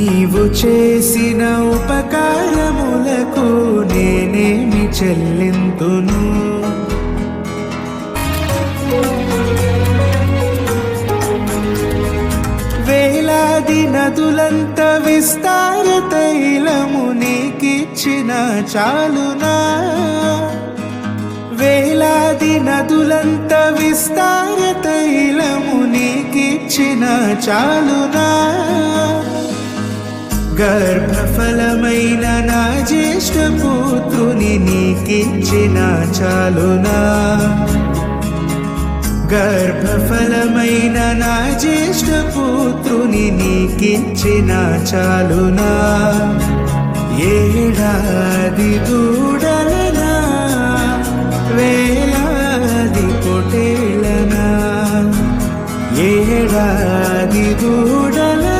నీవు చేసిన ఉపకారములకు నేనేమి చెల్లింతును? వేలాది నదులంత విస్తార తైలము నీకిచ్చిన చాలునా? వేలాది నదులంత విస్తార తైలము నీకిచ్చిన చాలునా? గర్భఫలమైన నా జ్యేష్ఠ పుత్రుని నీకిచ్చిన చాలునా. గర్భఫలమైన నా జ్యేష్ఠ పుత్రుని నీకిచ్చిన చాలునా. ఏడాది దూడలనా వేలాది పొటేలనా. ఏడాది దూడలనా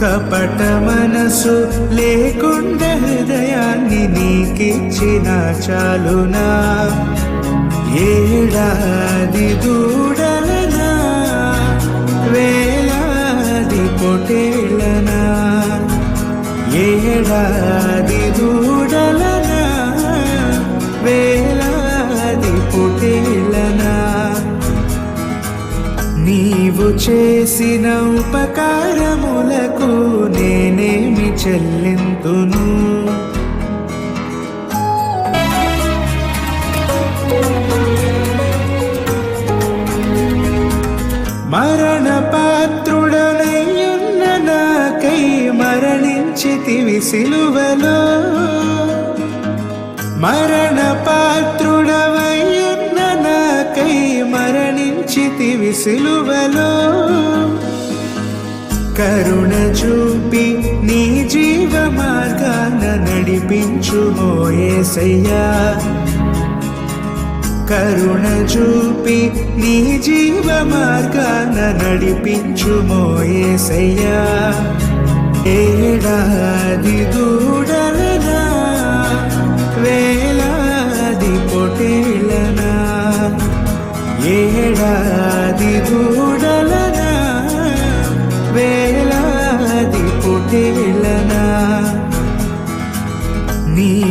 కపట మనసు లేకుండా హృదయాన్ని నీకిచ్చిన చాలునా? ఏడాది దూడలనా? వేలాది పొటేళ్ళనా ఏడాది దూడలనా? చేసిన ఉపకారములకు నేనేమి చెల్లింతును? మరణ పాత్రుడనయ్యున్న నాకై మరణించితివి సిలువలో. మరణ పాత్రుడవయ్యున్న నాకై మరణించితివి సిలువలో. కరుణ చూపి నీ జీవ మార్గాన నడిపించు మోయేసయ్యా కరుణ చూపి నీ జీవ మార్గాన నడిపించు మోయేసయ్యా ఏడాది దూడలనా